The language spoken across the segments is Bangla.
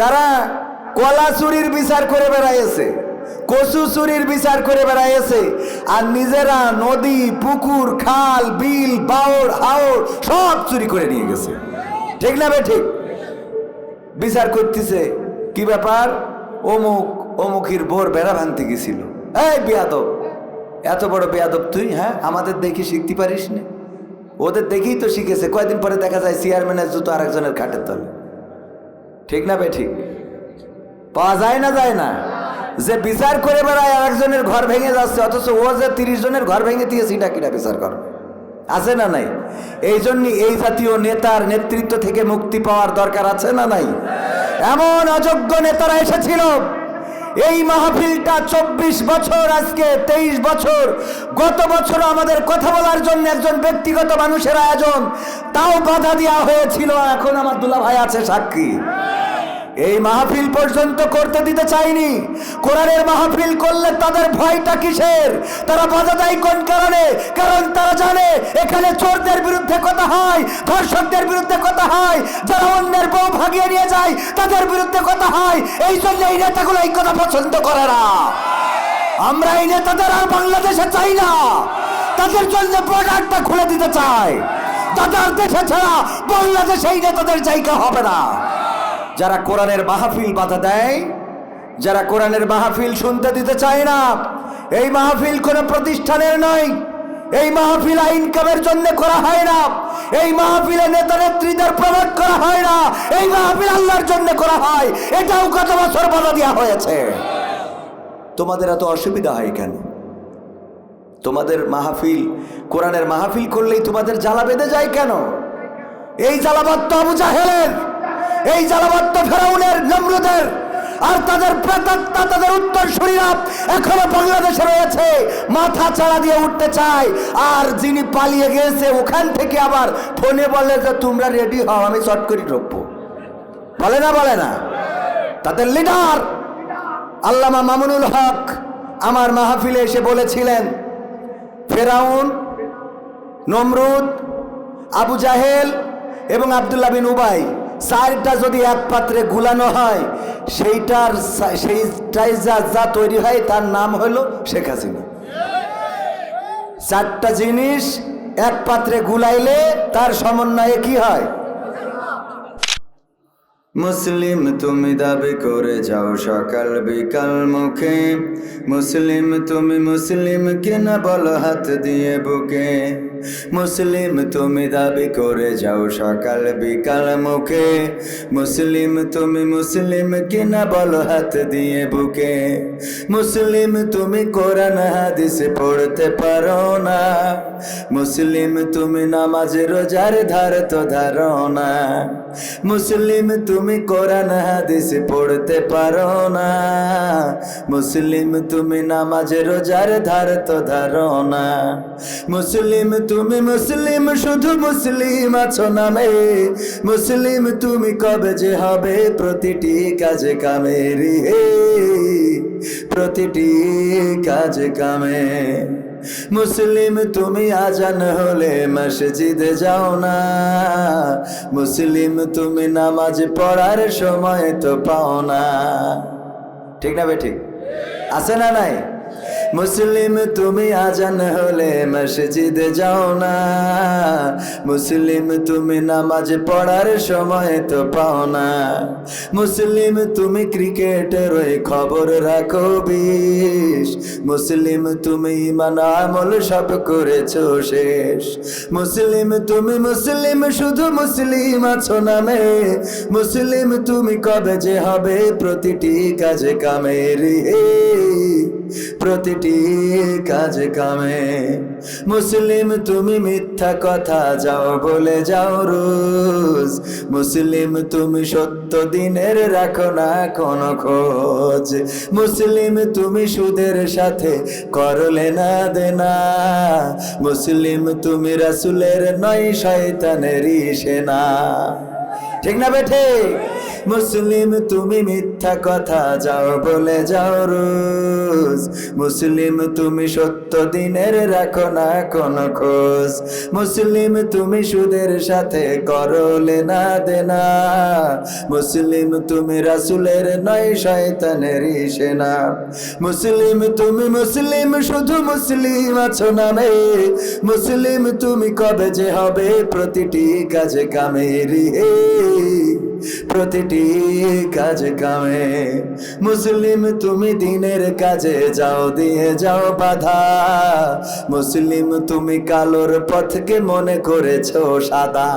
তারা কলা চুরির বিচার করে বেড়াইছে, কচু চুরির বিচার করে বেড়াইছে, আর নিজেরা নদী, পুকুর, খাল, বিল বাওড় হাওড় সব চুরি করে নিয়ে গেছে। ঠিক না ঠিক? বিচার করতেছে, কি ব্যাপার? অমুক, অমুকির বোর বেড়া ভাঙতে গেছিল। এই বেয়াদব, এত বড় বেয়াদব তুই হ্যাঁ? আমাদের দেখি শিখতে পারিস না ওদের দেখেই তো শিখেছে। কয়দিন পরে দেখা যায় চেয়ারম্যানের জুতো আরেকজনের খাটের তলে। ঠিক না বে ঠিক? পাওয়া যায় না যায় না। যে বিচার করে বেড়ায় আরেকজনের ঘর ভেঙে যাচ্ছে, অথচ ও যে তিরিশ জনের ঘর ভেঙে দিয়েছে, এটা কিনা বিচার করবে আছে না নাই? এই জন্য এই জাতীয় নেতার নেতৃত্ব থেকে মুক্তি পাওয়ার দরকার আছে না নাই? এমন অযোগ্য নেতারা এসেছিল। এই মাহফিলটা চব্বিশ বছর, আজকে তেইশ বছর। গত বছর আমাদের কথা বলার জন্য একজন ব্যক্তিগত মানুষের আয়োজন, তাও বাধা দেওয়া হয়েছিল এখন আমার দুলা ভাই আছে সাক্ষী। এই মাহফিল পর্যন্ত করতে দিতে চাইনি। কোরআনের মাহফিল করলে তাদের ভয়টা কিসের? তারা বাধা দেয় কোন কারণে? কারণ তারা জানে এখানে চোরদের বিরুদ্ধে কথা হয়, ধর্ষকদের বিরুদ্ধে কথা হয়, যারা অন্যের বউ ভাগিয়ে নিয়ে যায়, তাদের বিরুদ্ধে কথা হয়। এই জন্য এই নেতাগুলো এই কথা পছন্দ করে না। আমরা এই নেতাদের আর বাংলাদেশে চাই না। তাদের জন্য বর্ডারটা খুলে দিতে চাই তাদের দেশে ছাড়া বাংলাদেশে এই নেতাদের জায়গা হবে না। যারা কোরআনের মাহফিল বাধা দেয়, যারা কোরআনের মাহফিল শুনতে দিতে চায় না, এই মাহফিল কোনো প্রতিষ্ঠানের নয়। এই মাহফিল ইনকামের জন্য করা হয় না। এই মাহফিলে নেতা নেত্রীদের প্রমোট করা হয় না। এই মাহফিল আল্লাহর জন্য করা হয়। এটাও গত বছর বাধা দেওয়া হয়েছে। তোমাদের এত অসুবিধা হয় কেন? তোমাদের মাহফিল, কোরআনের মাহফিল করলেই তোমাদের জ্বালা বেঁধে যায় কেন? এই জ্বালাবাদ তো আবু জাহেলের। এই জ্বালাবাদ ফেরাউনের নমরুদের আর তাদের প্রেতাত্মা, তাদের উত্তর শরীরা এখনও বাংলাদেশে রয়েছে। মাথা চাড়া দিয়ে উঠতে চায়। আর যিনি পালিয়ে গিয়েছে ওখান থেকে আবার ফোনে বলে যে, তোমরা রেডি হও, আমি চট করে ঢুকবো বলে না বলে না। তাদের লিডার আল্লামা মামুনুল হক আমার মাহফিলে এসে বলেছিলেন, ফেরাউন, নমরুদ, আবু জাহেল এবং আবদুল্লাহ বিন উবাই চারটা যদি এক পাত্রে গুলানো হয়, সেইটার সেইটাই যা যা তৈরি হয়, তার নাম হলো শেখ হাসিনা। চারটা জিনিস এক পাত্রে গুলাইলে তার সমন্বয়ে কি হয়? মুসলিম তুমি দাবি করে যাও সকাল বিকাল মুখে। মুসলিম তুমি মুসলিম কিনা বলো হাত দিয়ে বুকে। মুসলিম তুমি দাবি করে যাও সকাল বিকাল মুখে। মুসলিম তুমি মুসলিম কিনা বলো হাত দিয়ে বুকে। মুসলিম তুমি কোরআন হাদিস পড়তে পারো না। মুসলিম, তুমি নামাজ রোজার ধার তো ধারো না মুসলিম, তুমি কোরআন, হাদিস পড়তে পারো না মুসলিম, তুমি নামাজ রোজার ধার তো ধারো না মুসলিম, তুমি মুসলিম, শুধু মুসলিম আছো নামে। মুসলিম, তুমি কবে যে হবে প্রতিটি কাজে কামেরি হে প্রতিটি কাজ কামে। মুসলিম তুমি আজান হলে মসজিদে যাও না। মুসলিম তুমি নামাজ পড়ার সময় তো পাও না। ঠিক না বে ঠিক আছে না নাই? মুসলিম তুমি আজান হলে মসজিদে যাও না। মুসলিম তুমি নামাজ পড়ার সময় তো পাও না। মুসলিম তুমি ক্রিকেটের ওই খবর রাখো বিষ। মুসলিম তুমি ইমান আমল সব করেছ শেষ। মুসলিম তুমি মুসলিম, শুধু মুসলিম আছো নামে। মুসলিম তুমি কবে যে হবে প্রতিটি কাজে কামেরি হে প্রতিটি কাজ কামে। মুসলিম, তুমি মিথ্যা কথা যাও, বলে যাও রোজ। মুসলিম, তুমি সত্য দিনের রাখো না কোনো খোঁজ। মুসলিম, তুমি সুদের সাথে করলে না দেনা। মুসলিম, তুমি রাসুলের নয় শয়তানের শয়তানেরই সেনা। ঠিক না বেঠে মুসলিম তুমি মিথ্যা কথা যাও, বলে যাও রোজ। মুসলিম তুমি সত্য দিনের, রাখো না কোন খোঁজ। মুসলিম তুমি সুদের সাথে করো লেনা দেনা। মুসলিম তুমি রাসুলের নয়, শয়তানের সেনা। মুসলিম তুমি মুসলিম, শুধু মুসলিম আছো নামে। মুসলিম তুমি কবে যে হবে, প্রতিটি কাজে কামের হে প্রতিটি কাজে কামে। মুসলিম, তুমি দিনের কাজে যাও, দিয়ে যাও বাধা। মুসলিম, তুমি কালোর পথকে মনে করেছ সাদা।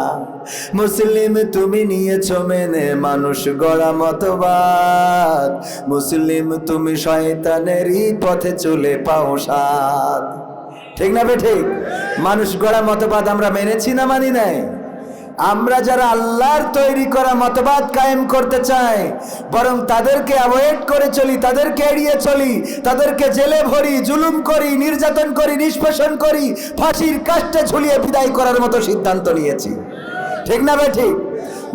মুসলিম, তুমি নিয়েছো মেনে মানুষ গড়া মতবাদ। মুসলিম, তুমি শয়তানেরই পথে চলে পাও সাদ। ঠিক না বে ঠিক? মানুষ গড়া মতবাদ আমরা মেনেছি না মানি নাই? আমরা যারা আল্লাহর তৈরি করা মতবাদ কায়েম করতে চাই, বরং তাদেরকে অ্যাভয়েড করে চলি, তাদেরকে এড়িয়ে চলি, তাদেরকে জেলে ভরি, জুলুম করি, নির্যাতন করি, নিষ্পেষণ করি, ফাঁসির কাজটা ঝুলিয়ে বিদায় করার মতো সিদ্ধান্ত নিয়েছি। ঠিক না ভাই, ঠিক?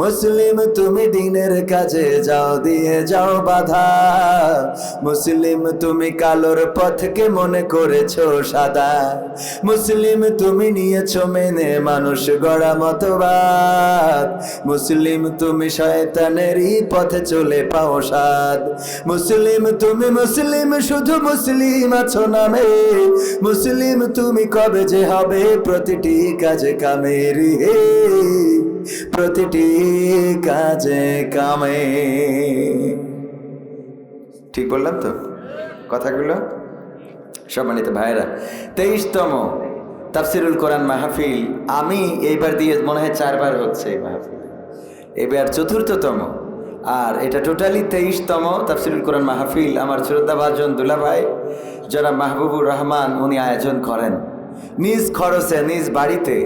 মুসলিম তুমি দিনের কাজে যাও, দিয়ে যাও বাধা। মুসলিম তুমি কালোর পথকে মনে করেছ সাদা। মুসলিম তুমি নিয়েছো মেনে মানুষ গড়া মতবাদ। মুসলিম তুমি শয়তানেরই পথে চলে পাও সাদ। মুসলিম তুমি মুসলিম, শুধু মুসলিম আছো নামে। মুসলিম তুমি কবে যে হবে প্রতিটি কাজে কামেরি হে প্রতিটি কাজে কামে। ঠিক বললাম তো? কথাগুলো? সম্মানিত ভাইরা তেইশতম তাফসিরুল কোরআন মাহফিল। আমি এইবার দিয়ে মনে হয় চারবার হচ্ছে এই মাহফিল। এবার চতুর্থতম, আর এটা টোটালি তেইশতম তাফসিরুল কোরআন মাহফিল আমার শ্রদ্ধাভাজন দুলাভাই। যারা মাহবুবুর রহমান উনি আয়োজন করেন। নিজ খরচে, নিজ বাড়িতে।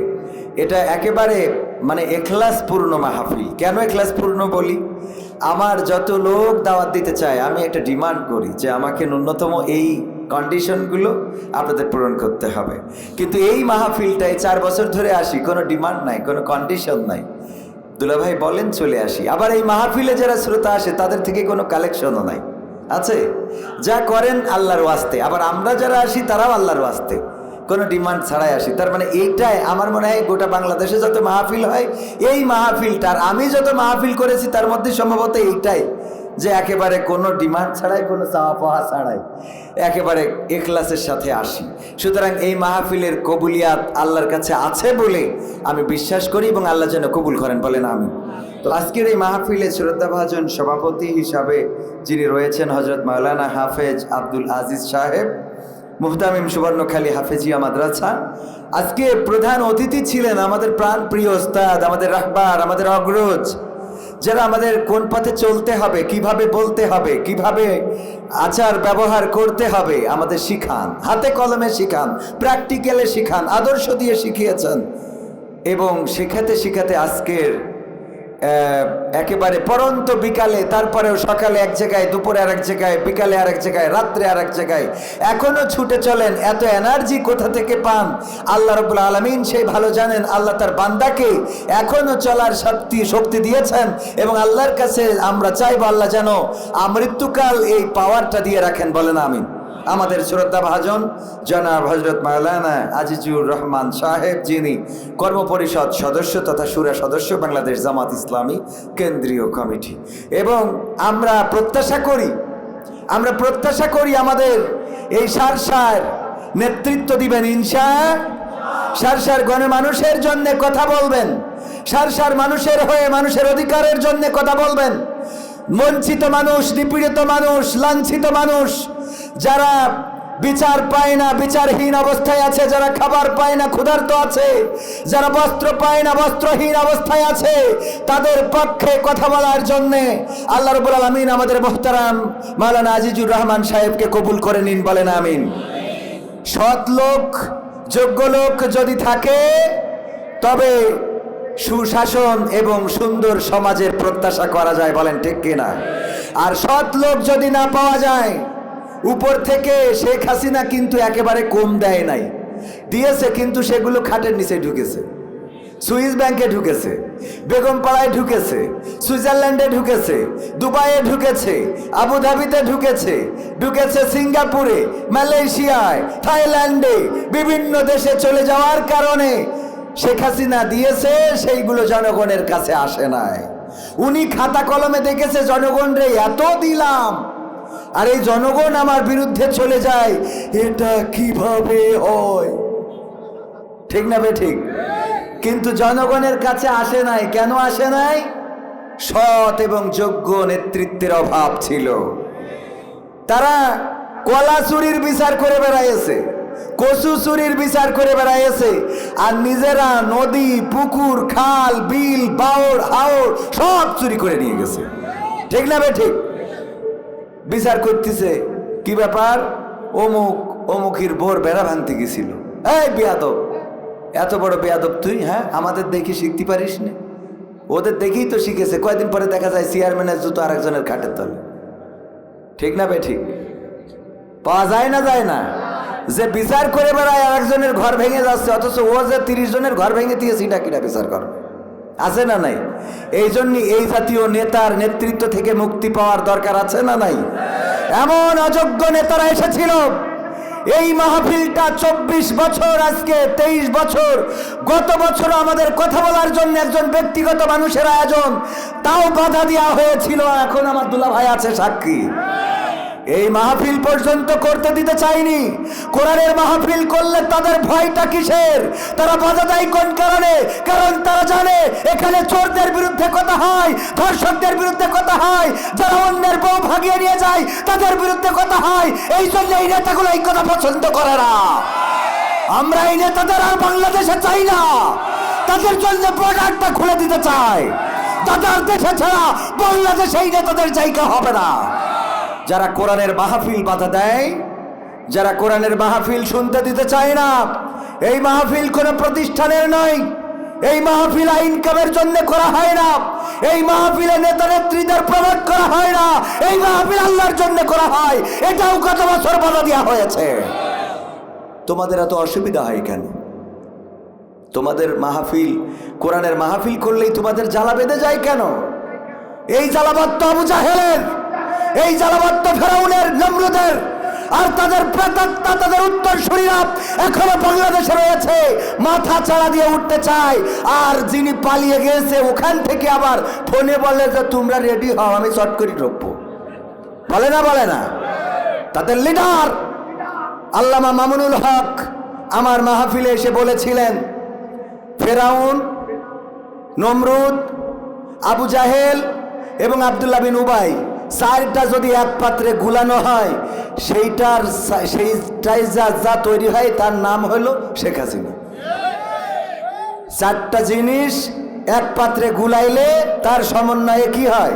এটা একেবারে মানে এখলাস পূর্ণ মাহফিল। কেন এখলাস পূর্ণ বলি? আমার যত লোক দাওয়াত দিতে চায়, আমি একটা ডিমান্ড করি যে আমাকে ন্যূনতম এই কন্ডিশনগুলো আপনাদের পূরণ করতে হবে। কিন্তু এই মাহফিলটায় চার বছর ধরে আসি, কোনো ডিমান্ড নাই, কোনো কন্ডিশন নাই। দুলাভাই বলেন, চলে আসি। আবার এই মাহফিলে যারা শ্রোতা আসে, তাদের থেকে কোনো কালেকশনও নাই। আছে? যা করেন আল্লাহর ওয়াস্তে। আবার আমরা যারা আসি, তারাও আল্লাহর ওয়াস্তে। কোনো ডিমান্ড ছাড়াই আসি। তার মানে এইটাই আমার মনে হয় গোটা বাংলাদেশে যত মাহফিল হয়, এই মাহফিলটার আমি যত মাহফিল করেছি, তার মধ্যে সম্ভবত এইটাই যে একেবারে কোনো ডিমান্ড ছাড়াই, কোনো চাওয়া পাওয়া ছাড়াই একেবারে এখলাসের সাথে আসি। সুতরাং এই মাহফিলের কবুলিয়াত আল্লাহর কাছে আছে বলে আমি বিশ্বাস করি এবং আল্লাহ যেন কবুল করেন, বলেন আমি তো আজকের এই মাহফিলে শ্রদ্ধাভাজন সভাপতি হিসাবে যিনি রয়েছেন হজরত মাওলানা হাফেজ আব্দুল আজিজ সাহেব মুহতামিম সুবর্ণখালী হাফেজিয়া মাদ্রাসা। আজকে প্রধান অতিথি ছিলেন আমাদের প্রাণ প্রিয় ওস্তাদ আমাদের রাহবার, আমাদের অগ্রজ। যারা আমাদের কোন পথে চলতে হবে, কীভাবে বলতে হবে, কীভাবে আচার ব্যবহার করতে হবে, আমাদের শিখান। হাতে কলমে শিখান প্র্যাকটিক্যালে শিখান, আদর্শ দিয়ে শিখিয়েছেন। এবং শেখাতে শেখাতে আজকের একেবারে পরন্ত বিকালে, তারপরেও সকালে এক জায়গায়, দুপুরে আর এক জায়গায়, বিকালে আর এক জায়গায়, রাত্রে আর এক জায়গায় এখনও ছুটে চলেন। এত এনার্জি কোথা থেকে পান? আল্লাহ রবুল আলমিন সেই ভালো জানেন, আল্লাহ তার বান্দাকে এখনও চলার শক্তি শক্তি দিয়েছেন এবং আল্লাহর কাছে আমরা চাইব আল্লাহ যেন আমৃত্যুকাল এই পাওয়ারটা দিয়ে রাখেন। বলেন আমিন। আমাদের শ্রদ্ধা ভাজন জনাব হজরত মাওলানা আজিজুর রহমান সাহেব যিনি কর্মপরিষদ সদস্য তথা সুরা সদস্য বাংলাদেশ জামাত ইসলামী কেন্দ্রীয় কমিটি। এবং আমরা প্রত্যাশা করি, আমরা প্রত্যাশা করি আমাদের এই সার সার নেতৃত্ব দিবেন ইনশা সার সার গণ মানুষের জন্য কথা বলবেন সার সার মানুষের হয়ে মানুষের অধিকারের জন্য কথা বলবেন। বঞ্চিত মানুষ, নিপীড়িত মানুষ, লাঞ্ছিত মানুষ যারা বিচার পায় না, বিচারহীন অবস্থায় আছে, যারা খাবার পায় না, ক্ষুধার্ত আছে, যারা বস্ত্র পায় না, বস্ত্রহীন অবস্থায় আছে, তাদের পক্ষে কথা বলার জন্যে আল্লাহ রবুল আলমিন আমাদের মোহতারাম মাওলানা আজিজুর রহমান সাহেবকে কবুল করে নিন, বলেন আমিন। সৎ লোক, যোগ্য লোক যদি থাকে, তবে সুশাসন এবং সুন্দর সমাজের প্রত্যাশা করা যায়, বলেন ঠিক কিনা? আর সৎ লোক যদি না পাওয়া যায় উপর থেকে শেখ হাসিনা কিন্তু একেবারে কম দেয় নাই। দিয়েছে কিন্তু সেগুলো খাটের নিচে ঢুকেছে। সুইস ব্যাংকে ঢুকেছে, বেগমপাড়ায় ঢুকেছে, সুইজারল্যান্ডে ঢুকেছে, দুবাইয়ে ঢুকেছে, আবুধাবিতে ঢুকেছে ঢুকেছে সিঙ্গাপুরে, মালয়েশিয়ায়, থাইল্যান্ডে, বিভিন্ন দেশে চলে যাওয়ার কারণে শেখ হাসিনা দিয়েছে, সেইগুলো জনগণের কাছে আসে নাই। উনি খাতা কলমে দেখেছে, জনগণ রে, এত দিলাম। আর এই জনগণ আমার বিরুদ্ধে চলে যায়, এটা কীভাবে হয়? ঠিক না ঠিক? কিন্তু জনগণের কাছে আসে নাই। কেন আসে নাই? সৎ এবং যোগ্য নেতৃত্বের অভাব ছিল। তারা কলা চুরির বিচার করে বেড়াইছে, কচু চুরির বিচার করে বেড়াইছে, আর নিজেরা নদী, পুকুর, খাল, বিল বাওর হাওর সব চুরি করে নিয়ে গেছে। ঠিক না বে ঠিক? বিচার করতেছে। কি ব্যাপার? অমুক, অমুকির বোর বেড়া ভাঙতে গেছিল। এই বেয়াদব! এত বড় বেয়াদব তুই হ্যাঁ? আমাদের দেখি শিখতে পারিস না। ওদের দেখেই তো শিখেছে। কয়দিন পরে দেখা যায় চেয়ারম্যানের জুতো আরেকজনের খাটের তলে। ঠিক না বে, ঠিক? পাওয়া যায় না যায় না। যে বিচার করে বেড়ায় আরেকজনের ঘর ভেঙে যাচ্ছে, অথচ ও যে তিরিশ জনের ঘর ভেঙে দিয়ে সেটা কিনা বিচার করবে? আছে না নাই? এই জন্য এই জাতীয় নেতার নেতৃত্ব থেকে মুক্তি পাওয়ার দরকার আছে না নাই? এমন অযোগ্য নেতারা এসেছিল। এই মাহফিলটা চব্বিশ বছর আজকে, তেইশ বছর। গত বছর আমাদের কথা বলার জন্য একজন ব্যক্তিগত মানুষের আয়োজন। তাও বাধা দেওয়া হয়েছিল এখন আমার দুলা ভাই আছে সাক্ষী। এই মাহফিল পর্যন্ত করতে দিতে চাইনি। কোরআনের মাহফিল করলে তাদের ভয়টা কিসের? তারা বাধা দেয় কোন কারণে? কারণ তারা জানে এখানে চোরদের বিরুদ্ধে কথা হয়, ধর্ষকদের বিরুদ্ধে কথা হয়, যারা অন্যের বউ ভাগিয়ে নিয়ে যায়, তাদের বিরুদ্ধে কথা হয়। এই জন্য এই নেতাগুলো এই কথা পছন্দ করে না। আমরা এই নেতাদের আর বাংলাদেশে চাই না। তাদের জন্য বর্ডারটা খুলে দিতে চাই তাদের দেশে ছাড়া বাংলাদেশে এই নেতাদের জায়গা হবে না। যারা কোরআনের মাহফিল বাধা দেয়, যারা কোরআনের মাহফিল শুনতে দিতে চায় না, এই মাহফিল কোনো প্রতিষ্ঠানের নয়, এই মাহফিল ইনকামের জন্য করা হয় না, এই মাহফিলে নেতা নেত্রীদের প্রমোট করা হয় না, এই মাহফিল আল্লাহর জন্য করা হয়, এটাও কত বছর বাধা দেওয়া হয়েছে। তোমাদের এত অসুবিধা হয় কেন? তোমাদের মাহফিল, কোরআনের মাহফিল করলেই তোমাদের জ্বালা বেঁধে যায় কেন? এই জ্বালাবাদ তো আবু জাহেলের। এই জ্বালাবাদ তো ফেরাউনের নমরুদের আর তাদের প্রেতাত্মা, তাদের উত্তর শরীরা এখনও বাংলাদেশে রয়েছে। মাথা চাড়া দিয়ে উঠতে চায়। আর যিনি পালিয়ে গেছে, ওখান থেকে আবার ফোনে বলে যে, তোমরা রেডি হও, আমি চট করে ঢুকবো। বলে না বলে না। তাদের লিডার আল্লামা মামুনুল হক আমার মাহফিলে এসে বলেছিলেন, ফেরাউন, নমরুদ, আবু জাহেল এবং আবদুল্লাহ বিন উবাই চারটা যদি এক পাত্রে গুলানো হয়, সেইটার সেইটাই যা যা তৈরি হয়, তার নাম হলো শেখ হাসিনা। চারটা জিনিস এক পাত্রে গুলাইলে তার সমন্বয়ে কি হয়?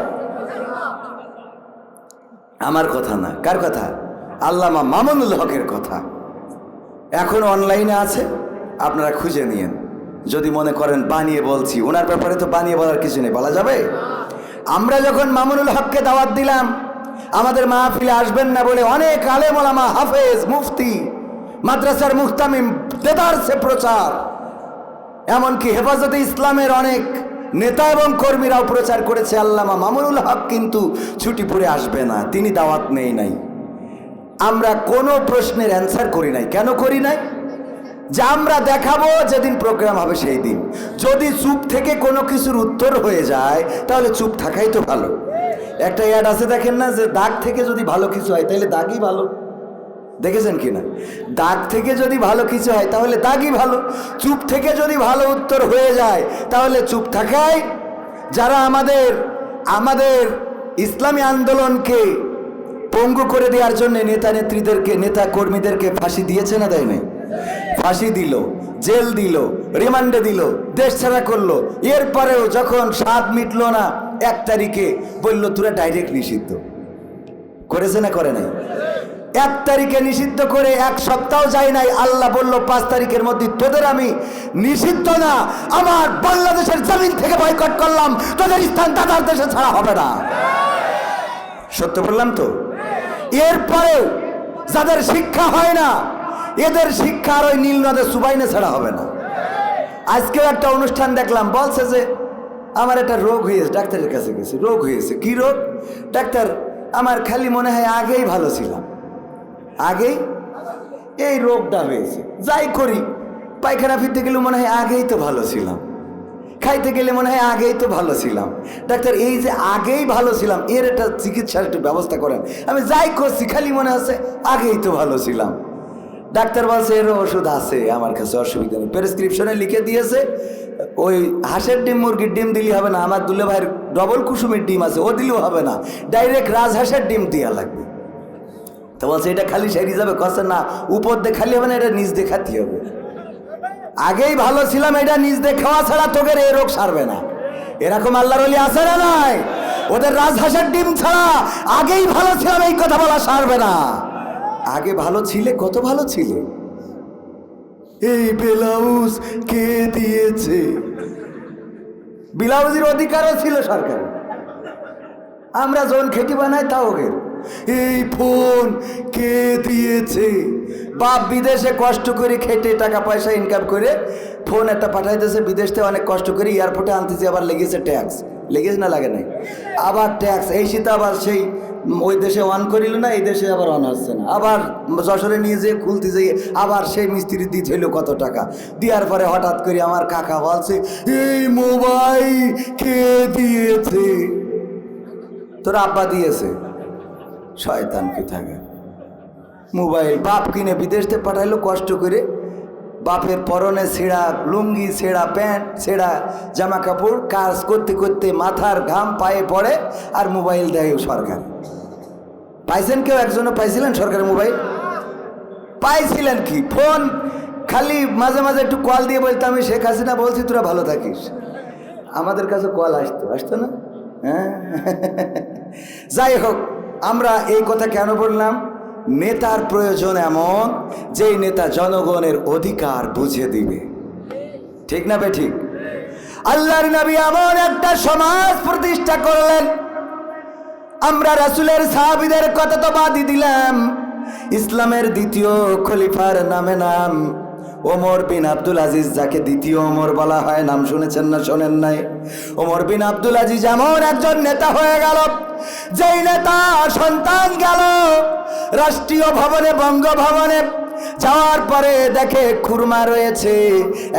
আমার কথা না। কার কথা? আল্লামা মামুনুল হকের কথা। এখন অনলাইনে আছে, আপনারা খুঁজে নিয়েন। যদি মনে করেন বানিয়ে বলছি, ওনার ব্যাপারে তো বানিয়ে বলার কিছু নেই, বলা যাবে? আমরা যখন মামুনুল হককে দাওয়াত দিলাম, আমাদের মাহফিলে আসবেন না বলে অনেক আলেমা হাফেজ, মুফতি, মাদ্রাসার মুহতামিম দেদারসে প্রচার। এমনকি হেফাজতে ইসলামের অনেক নেতা এবং কর্মীরাও প্রচার করেছে, আল্লামা মামুনুল হক কিন্তু ছুটি পড়ে আসবে না, তিনি দাওয়াত নেই নাই। আমরা কোনো প্রশ্নের অ্যান্সার করি নাই। কেন করি নাই? যে আমরা দেখাবো যেদিন প্রোগ্রাম হবে সেই দিন যদি চুপ থেকে কোনো কিছুর উত্তর হয়ে যায়, তাহলে চুপ থাকাই তো ভালো। একটা অ্যাড আছে দেখেন না, যে দাগ থেকে যদি ভালো কিছু হয়, তাহলে দাগই ভালো। দেখেছেন কি না দাগ থেকে যদি ভালো কিছু হয়, তাহলে দাগই ভালো। চুপ থেকে যদি ভালো উত্তর হয়ে যায়, তাহলে চুপ থাকাই যারা আমাদের আমাদের ইসলামী আন্দোলনকে পঙ্গু করে দেওয়ার জন্য নেতা নেত্রীদেরকে নেতা কর্মীদেরকে ফাঁসি দিয়েছে না দেয় নাই ফাঁসি দিল, জেল দিল, রিমান্ডে দিল, দেশ ছাড়া করল। এরপরেও যখন স্বাদ মিটলো না, এক তারিখে বলল, তোরা ডাইরেক্ট নিষিদ্ধ। করেছে না করে নাই? এক তারিখে নিষিদ্ধ করে এক সপ্তাহ যায় নাই। আল্লাহ বলল, পাঁচ তারিখের মধ্যে তোদের আমি নিষিদ্ধ না। আমার বাংলাদেশের জমিন থেকে বয়কট করলাম। তোদের স্থান দাদার দেশে ছাড়া হবে না। সত্য বললাম তো? এরপরেও যাদের শিক্ষা হয় না এদের শিক্ষা আর ওই নীল নদের সুবাইনে ছাড়া হবে না। আজকেও একটা অনুষ্ঠান দেখলাম, বলছে যে, আমার একটা রোগ হয়েছে, ডাক্তারের কাছে গেছে, রোগ হয়েছে। কি রোগ? ডাক্তার, আমার খালি মনে হয় আগেই ভালো ছিলাম। আগেই? এই রোগটা হয়েছে। যাই করি, পায়খানা ফিরতে গেলে মনে হয় আগেই তো ভালো ছিলাম। খাইতে গেলে মনে হয় আগেই তো ভালো ছিলাম। ডাক্তার, এই যে আগেই ভালো ছিলাম, এর একটা চিকিৎসার একটু ব্যবস্থা করেন। আমি যাই করছি, খালি মনে হচ্ছে আগেই তো ভালো ছিলাম। ডাক্তার বলছে এর ওষুধ আছে, আমার কাছে অসুবিধা নেই। প্রেসক্রিপশনে লিখে দিয়েছে, ওই হাঁসের ডিম, মুরগির ডিম দিলে হবে না, আমার দুলে ভাইয়ের ডবল কুসুমের ডিম আছে, ও দিলেও হবে না। ডাইরেক্ট রাজহাঁসের ডিম দেওয়া লাগবে। তো বলছে, এটা খালি সেরি যাবে। কষ্ট না, উপর দিয়ে খালি হবে না, এটা নিজ দিয়ে খাতে হবে। আগেই ভালো ছিলাম, এটা নিজ দিয়ে খাওয়া ছাড়া তোকে এই রোগ সারবে না। এরকম আল্লাহর অলি আছে না নাই? ওদের রাজহাঁসের ডিম ছাড়া আগেই ভালো ছিলাম, এই কথা বলা সারবে না। আগে ভালো ছিলে, কত ভালো ছিলে? এই ব্লাউজ কে দিয়েছে? ব্লাউজের অধিকারও ছিল সরকার আমরা যখন খেটি বানাই, তাও ওকে এই ফোন কে দিয়েছে? বাপ বিদেশে কষ্ট করে খেটে টাকা পয়সা ইনকাম করে ফোন একটা পাঠাইতেছে বিদেশ থেকে অনেক কষ্ট করে এয়ারপোর্টে আনতেছে, আবার লেগেছে ট্যাক্স লেগেছে না লাগে নাই? আবার ট্যাক্স এই শীতে আবার সেই ওই দেশে অন করিল না, এই দেশে আবার অন হচ্ছে না। আবার যশোরে নিয়ে যেয়ে খুলতে যেয়ে আবার সেই মিস্ত্রি হইল কত টাকা। দেওয়ার পরে হঠাৎ করে আমার কাকা বলছে, এই মোবাইল কে দিয়েছে? তোর আব্বা দিয়েছে। শয়তান কি থাকে মোবাইল বাপ কিনে বিদেশ থেকে পাঠাইলো, কষ্ট করে। বাপের পরনে ছেঁড়া লুঙ্গি, ছেঁড়া প্যান্ট, ছেঁড়া জামা কাপড় কাজ করতে করতে মাথার ঘাম পায়ে পড়ে আর মোবাইল দেয় সরকার। পাইছেন কেউ একজনও? পাইছিলেন সরকারের মোবাইল? পাইছিলেন কি? ফোন? খালি মাঝে মাঝে একটু কল দিয়ে বলতো আমি শেখ হাসিনা বলছি, তোরা ভালো থাকিস। আমাদের কাছে কল আসতো আসতো না? হ্যাঁ? যাই হোক, আমরা এই কথা কেন বললাম? নেতার প্রয়োজন এমন, যেই নেতা জনগণের অধিকার বুঝে দিবে। ঠিক না বে ঠিক? আল্লাহর নবী এমন একটা সমাজ প্রতিষ্ঠা করলেন আমরা রাসুলের সাহাবিদের কথা তো বাদই দিলাম। ইসলামের দ্বিতীয় খলিফার নামে নাম ওমর বিন আব্দুল আজিজ, যাকে দ্বিতীয় ওমর বলা হয়। নাম শুনেছেন না শোনেন নাই? ওমর বিন আব্দুল আজিজ এমন একজন নেতা হয়ে গেল, যেই নেতা সন্তান গেল রাষ্ট্রীয় ভবনে, বঙ্গভবনে। যাওয়ার পরে দেখে খুরমা রয়েছে,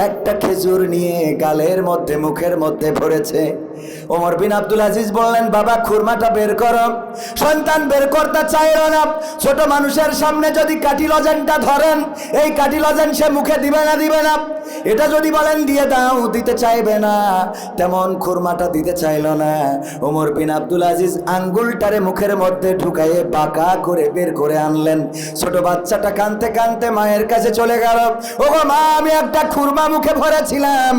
একটা খেজুর নিয়ে গালের মধ্যে, মুখের মধ্যে ভরেছে। ওমর বিন আব্দুল আজিজ বললেন, বাবা, খুরমাটা বের করো। সন্তান বের করতে চাইল না। ছোট মানুষের সামনে যদি কাঠি লজেনটা ধরেন, এই কাঠি লজেন সে মুখে দিবে না দিবে না। এটা যদি বলেন, দিয়ে দাও, দিতে চাইবে না। তেমন খুরমাটা দিতে চাইল না। ওমর বিন আব্দুল আজিজ আঙ্গুলটারে মুখের মধ্যে ঢুকাইয়ে পাকা করে বের করে আনলেন। ছোট বাচ্চাটা কানতে কানতে মায়ের কাছে চলে গেল। ওগো মা, আমি একটা খুরমা মুখে ভরেছিলাম।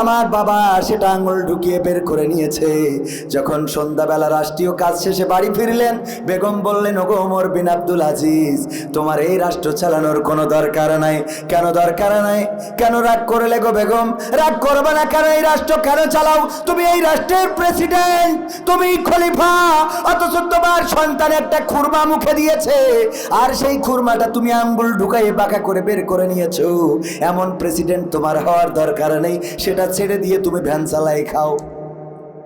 আমার বাবা সেটা আঙ্গুল ঢুকিয়ে বের করে নিয়েছে। যখন সন্ধ্যাবেলা রাষ্ট্রীয় কাজ শেষে বাড়ি ফিরলেন, বেগম বললেন, ওগো ওমর বিন আব্দুল আজিজ, তোমার এই রাষ্ট্র চালানোর কোনো দরকার নাই। কেন দরকার নাই? কেন রাগ করলে গো বেগম? রাগ করবে না কেন? এই রাষ্ট্র কেন চালাও? তুমি এই রাষ্ট্রের প্রেসিডেন্ট তুমি খলিফা, অথচ তোমার সন্তান একটা খুরমা মুখে দিয়েছে, আর সেই খুরমাটা তুমি আঙ্গুল ঢুকাইয়ে বাঁকা করে বের করে নিয়েছো। এমন প্রেসিডেন্ট তোমার হওয়ার দরকার নেই, সেটা ছেড়ে দিয়ে তুমি ভ্যান চালাই খাও।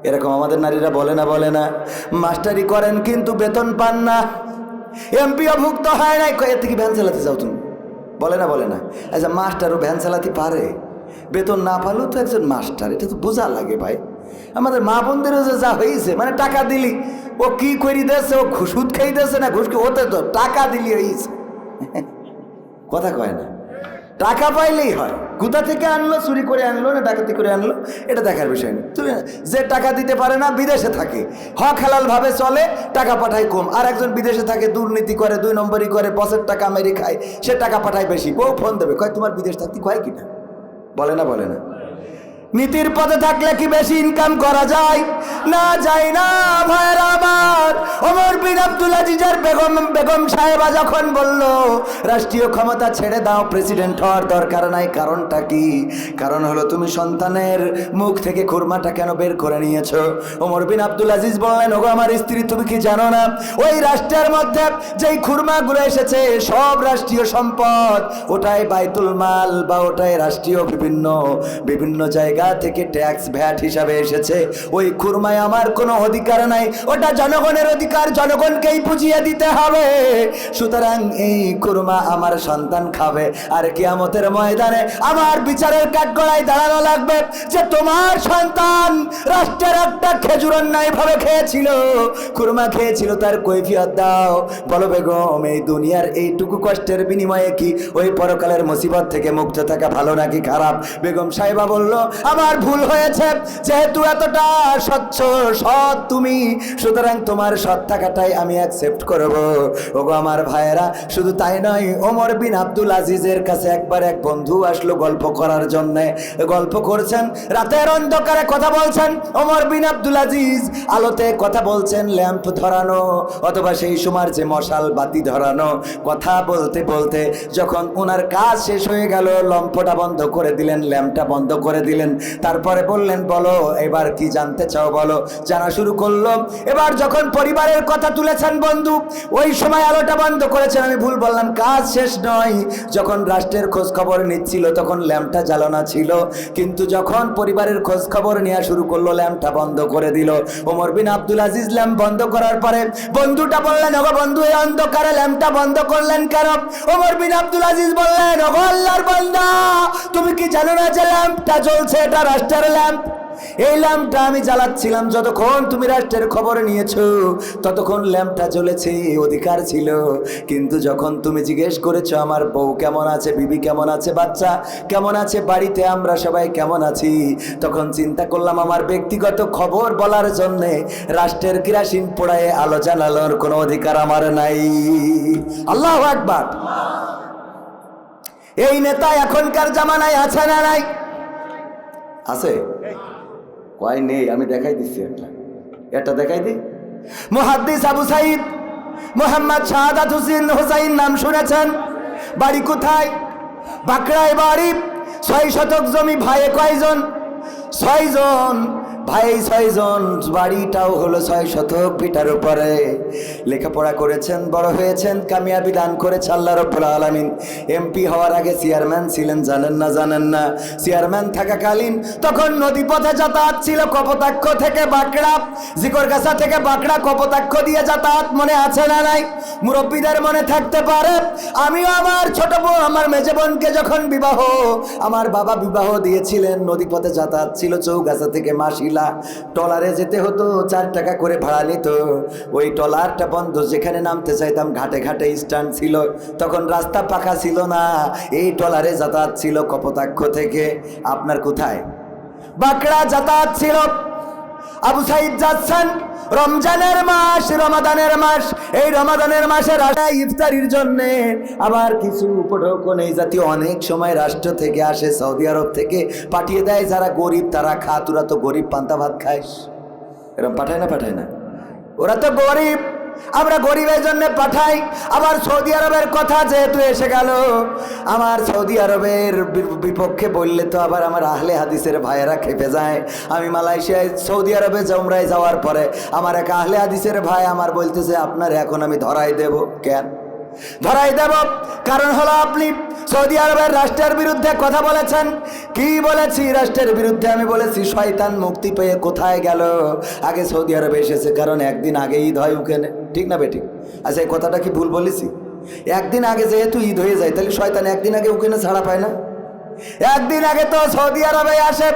এরকম আমাদের নারীরা বলে না বলে না। মাস্টারি করেন কিন্তু বেতন পান না। এমপিও ভুক্ত হয় নাই। এর থেকে ভ্যান চালাতে যাও তুমি। বলে না বলে না। আচ্ছা মাস্টারও ভ্যান চালাতে পারে। বেতন না পালেও তো একজন মাস্টার, এটা তো বোঝা লাগে ভাই। আমাদের মা বোনদেরও যে যা হয়েছে মানে টাকা দিলি, ও কি করি দেছে, ও সুদ খেয়ে দেছে না, ঘুষকে, ওতে তো টাকা দিলি হয়েছে কথা কয় না। টাকা পাইলেই হয়। কোথা থেকে আনলো, চুরি করে আনলো না ডাকাতি করে আনলো, এটা দেখার বিষয় নেই। তুমি যে টাকা দিতে পারে না, বিদেশে থাকে। হক হালাল ভাবে চলে, টাকা পাঠায় কম। আর একজন বিদেশে থাকে, দুর্নীতি করে, দুই নম্বরই করে বসের টাকা মেরে খায়, সে টাকা পাঠায় বেশি। বউ ফোন দেবে, কয়, তোমার বিদেশ থাকতে কয় কিনা? বলে না বলে না। নীতির পথে থাকলে কি বেশি ইনকাম করা যায়? না যায় না বিন আব্দুল আজিজের বেগম বেগম সাহেবা যখন বলল, রাষ্ট্রীয় ক্ষমতা ছেড়ে দাও, প্রেসিডেন্ট হওয়ার দরকার নাই, কারণটা কি? কারণ হলো, তুমি সন্তানের মুখ থেকে খুরমাটা কেন বের করে নিয়েছো? ওমর বিন আব্দুল আজিজ বললেন, ওগো, আমার স্ত্রী, তুমি কি জানো না? ওই রাষ্ট্রের মধ্যে যেই খুরমাগুলো এসেছে, সব রাষ্ট্রীয় সম্পদ, ওটাই বাইতুল মাল বা ওটাই রাষ্ট্রীয় বিভিন্ন বিভিন্ন জায়গা থেকে ট্যাক্স ভ্যাট হিসাবে এসেছে। ওই খুরমায় আমার কোনো অধিকার নাই। ওটা জনগণের অধিকার জনগণকেই বুঝিয়ে দিতে হবে। সুতরাং এই খুরমা আমার সন্তান খাবে। আর কিয়ামতের ময়দানে আমার বিচারের কাঠগড়ায় দাঁড়ানো লাগবে যে তোমার সন্তান রাষ্ট্রের একটা খেজুর অন্যায় ভাবে খেয়েছিল। খুরমা খেয়েছিল, তার কৈফিয়ত দাও। বলো বেগম, এই দুনিয়ার এইটুকু কষ্টের বিনিময়ে কি ওই পরকালের মুসিবত থেকে মুক্ত থাকা ভালো নাকি খারাপ? বেগম সাহেবা বলল, আমার ভুল হয়েছে। যেহেতু এতটা স্বচ্ছ সৎ তুমি, সুতরাং তোমার সৎ থাকাটাই আমি অ্যাকসেপ্ট করব। ওগো আমার ভাইয়েরা, শুধু তাই নয়, ওমর বিন আব্দুল আজিজের কাছে একবার এক বন্ধু আসলো গল্প করার জন্য। গল্প করছেন, রাতের অন্ধকারে কথা বলছেন, ওমর বিন আব্দুল আজিজ আলোতে কথা বলছেন, ল্যাম্প ধরানো, অথবা সেই সময়ের যে মশাল বাতি ধরানো। কথা বলতে বলতে যখন ওনার কাজ শেষ হয়ে গেল, লম্পটা বন্ধ করে দিলেন, ল্যাম্পটা বন্ধ করে দিলেন। তারপরে বললেন, বলো, এবার কি জানতে চাও বলো? জানা শুরু করল, এবার যখন পরিবারের কথা তুলেছেন বন্ধু, ওই সময় আলোটা বন্ধ করেছেন। আমি ভুল বললাম, কাজ শেষ নয়। যখন রাষ্ট্রের খোঁজ খবর নিচ্ছিল, তখন ল্যাম্পটা জ্বালানো ছিল। কিন্তু যখন পরিবারের খোঁজ খবর নেওয়া শুরু করল, ল্যাম্পটা বন্ধ করে দিল। Omar bin Abdul Aziz lamp বন্ধ করার পরে বন্ধুটা বললেন, ওগো বন্ধু, এই অন্ধকারে ল্যাম্পটা বন্ধ করলেন কেন? ওমর বিন আব্দুল আজিজ বললেন, ওগো আল্লাহর বান্দা, তুমি কি জানো না যে ল্যাম্পটা জ্বলছে? এটা রাষ্ট্রের ল্যাম্প। এই ল্যাম্পটা আমি জ্বালাচ্ছিলাম যতক্ষণ তুমি রাষ্ট্রের খবর নিয়েছো, ততক্ষণ ল্যাম্পটা জ্বলেছে, অধিকার ছিল। কিন্তু যখন তুমি জিজ্ঞেস করেছ, আমার বউ কেমন আছে? বিবি কেমন আছে? বাচ্চা কেমন আছে? বাড়িতে আমরা সবাই কেমন আছি? তখন চিন্তা করলাম, আমার ব্যক্তিগত খবর বলার জন্যে রাষ্ট্রের কিরাসিন পোড়ায় আলো জ্বালানোর কোনো অধিকার আমার নাই। আল্লাহ আকবার। এই নেতা এখনকার জামানায় আছে না নাই? আছে। কয়, নেই, আমি দেখাই দিচ্ছি একটা। এটা দেখাই দিই মুহাদ্দিস আবু সাইদ, মোহাম্মদ শাহাদাত হুসেন হোসাইন নাম শুনেছেন। বাড়ি কোথায়? বাঁকড়ায় বাড়ি, ছয় শতক জমি ভাইয়ে কয়জন? ছয়জন। ভাই, ছয়জন, বাড়িটাও হলো ছয় শতক ভিটার উপরে। লেখাপড়া করেছেন, বড় হয়েছেন, কামিয়াবি দান করেছে আল্লাহ রব্বুল আলমিন। এমপি হওয়ার আগে চেয়ারম্যান ছিলেন, জানেন না জানেন না। চেয়ারম্যান থাকাকালীন তখন নদী পথে যাতায়াত ছিল, কপোতাক্ষ থেকে বাঁকড়া, জিকরগাছা থেকে বাঁকড়া কপোতাক্ষ দিয়ে যাতায়াত মনে আছে না নাই? মুরব্বীদের মনে থাকতে পারে, আমিও আমার ছোট বোন আমার মেজে বোনকে যখন বিবাহ, আমার বাবা বিবাহ দিয়েছিলেন নদী পথে যাতায়াত ছিল, চৌগাছা থেকে মাসিলা টলারে যেতে হতো, চার টাকা করে ভাড়া নিত। ওই টলারটা বন্ধ, যেখানে নামতে চাইতাম ঘাটে ঘাটে স্ট্যান্ড ছিল। তখন রাস্তা পাকা ছিল না, এই টলারে যাতায়াত ছিল কপতাক্ষ থেকে। আপনার কোথায়? বাঁকড়া যাতায়াত ছিল। আবু সাইদ যাচ্ছেন। রমজানের মাস, রমাদানের মাস। এই রমাদানের মাসে ইফতারির জন্য আবার কিছু উপঢৌকন এই জাতীয় অনেক সময় রাষ্ট্র থেকে আসে, সৌদি আরব থেকে পাঠিয়ে দেয়। যারা গরিব, তারা খা, তোরা তো গরিব, পান্তা ভাত খাইস। এরকম পাঠায় না পাঠায় না। ওরা তো গরিব। আমরা গরিবের জন্য পাঠাই, আবার সৌদি আরবের কথা যেহেতু এসে গেল, আমার সৌদি আরবের বিপক্ষে বললে তো আবার আমার আহলে হাদিসের ভাইয়েরা খেপে যায়। আমি মালয়েশিয়ায়, সৌদি আরবে জমরায় যাওয়ার পরে আমার এক আহলে হাদিসের ভাই আমার বলতেছে, আপনার এখন আমি ধরাই দেব। কেন? ধরাই দেব। কারণ হলো আপনি সৌদি আরবের রাষ্ট্রের বিরুদ্ধে কথা বলেছেন। কি বলেছি? রাষ্ট্রের বিরুদ্ধে আমি বলেছি, শয়তান মুক্তি পেয়ে কোথায় গেল? আগে সৌদি আরবে এসেছে, কারণ একদিন আগে ঈদ হয় ওখানে। ঠিক না বেটি আচ্ছা এই কথাটা কি ভুল বলেছি? একদিন আগে যেহেতু ঈদ হয়ে যায়, তাহলে শয়তান একদিন আগে ওখানে ছাড়া পায় না? একদিন আগে তো সৌদি আরবে আসে